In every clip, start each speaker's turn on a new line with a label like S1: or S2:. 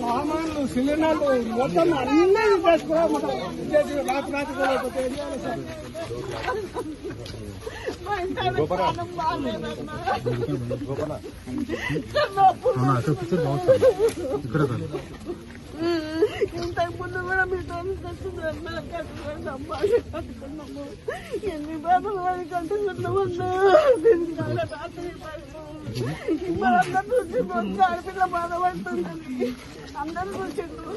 S1: సామాన్లు సిలిండర్లు మొత్తం అన్నీ చేసుకోవడం మొత్తం ఇచ్చేసి రాత్రి రాత్రి కూడా అయిపోతే
S2: కాదు
S3: ఇంతకు మీ కూడా మీతో కట్టుకున్నాము కట్టుకున్నాము ఎన్ని బాధలు పడి కట్టుకున్నామన్నా దీనికి రాత్రి మనందరూ చూసి ఆడపిల్ల బాధపడుతుంది అందరూ చూసిండ్రు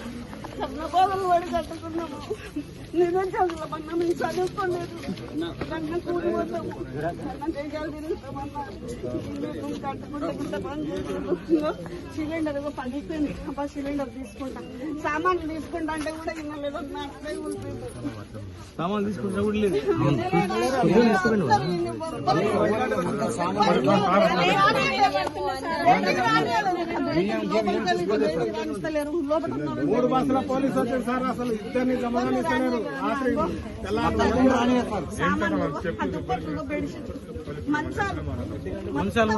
S3: కన్న బాధలు పడి కట్టుకున్నాము నేనేం చదువుతామన్నా మేము చదువుకోలేదు కన్నా కూలి పోతాము కన్న జైగాలు తిరుగుతామన్నా కట్టుకుంటే ఇంత పని చేస్తున్నాం సిలిండర్ పగిలిపోయింది. సిలిండర్ తీసుకుంటాం. సామాన్లు తీసుకుంటా అంటే కూడా ఇన్నలేదు
S1: సామాన్లు తీసుకుంటా కూడా లేదు మూడు బస్సుల పోలీసు వచ్చారు సార్ అసలు ఇద్దరిని జమగానే ఇస్తలేరు రాత్రి తెల్లారి
S3: మంచాలు.
S1: మంచాలు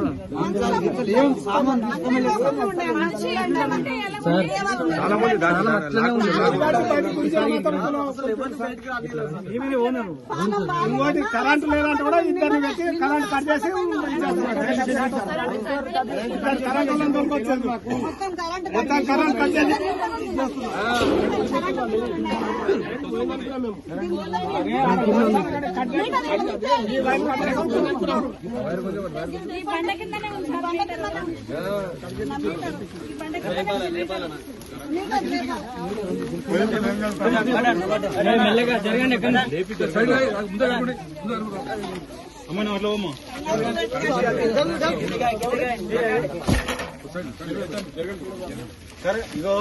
S1: ఇంకోటి కరెంట్ లేదంటే కూడా ఇద్దరిని పెట్టి కరెంట్ కట్ చేసి కరెంట్ మొత్తం కరెంట్ కట్ చేసి కట్ చేసి మెల్లగా జరగండి అమ్మ నోట్లో అమ్మ కరె- ఇగో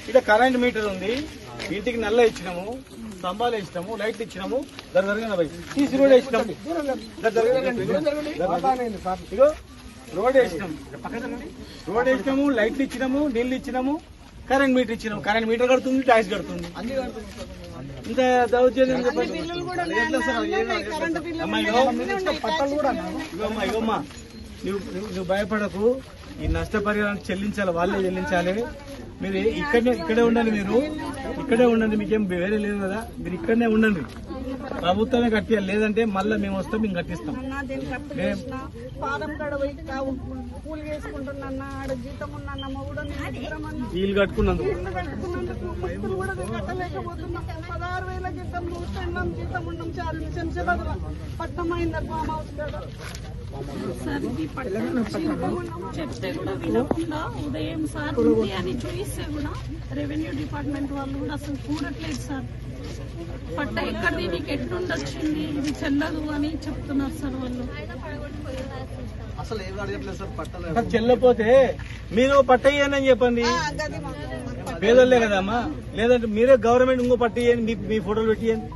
S1: ఇక్కడ కరెంట్ మీటర్ ఉంది ఇంటికి నల్ల ఇచ్చినాము స్తంభాలు వేసినాము లైట్లు ఇచ్చినాము దాని జరగండి తీసి రోడ్ వేసినాము. ఇగో రోడ్ వేసినాము రోడ్ వేసినాము లైట్లు ఇచ్చినాము నీళ్ళు ఇచ్చినాము కరెంట్ మీటర్ ఇచ్చినాము కరెంట్ మీటర్ కడుతుంది ట్యాక్స్ కడుతుంది ఇంత దౌర్జన్యం చెప్పండి ఎట్లా సార్? అమ్మా, ఇగో ఇగో అమ్మా, ఇగో అమ్మా. నువ్వు నువ్వు- నువ్వు భయపడకు ఈ నష్టపరిహారాన్ని చెల్లించాలి వాళ్ళే చెల్లించాలి. మీరు ఇక్కడనే ఇక్కడే ఉండండి మీరు. ఇక్కడే ఉండండి మీకేం వేరే లేదు కదా. మీరు ఇక్కడనే ఉండండి. ప్రభుత్వమే కట్టియాలి లేదంటే మళ్ళీ మేము వస్తాం మేము కట్టిస్తాం.
S3: ఇల్లు కట్టుకున్నందుకు పదహారు వేల జీతం చూస్తున్నాం జీతం ఉన్నాం చాలు శంషాబాద్ పట్నం అయింది ఫామ్ హౌస్ కదా
S4: చెప్తే కూడా వినకుండా ఉదయం సార్ ఉంది అని చూయిస్తే కూడా రెవెన్యూ డిపార్ట్మెంట్ వాళ్ళు కూడా అసలు చూడట్లేదు సార్. పట్ట ఎక్కడిది? నీకు ఎట్లుండొచ్చింది ఇది చెల్లదు అని చెప్తున్నారు సార్ వాళ్ళు.
S1: సార్ చెల్లపోతే మీరు పట్టయ్యని అని చెప్పండి. పేదోళ్ళే కదమ్మా లేదంటే మీరే గవర్నమెంట్ ఇంకో పట్టయ్యండి మీ మీ ఫోటోలు పెట్టియండి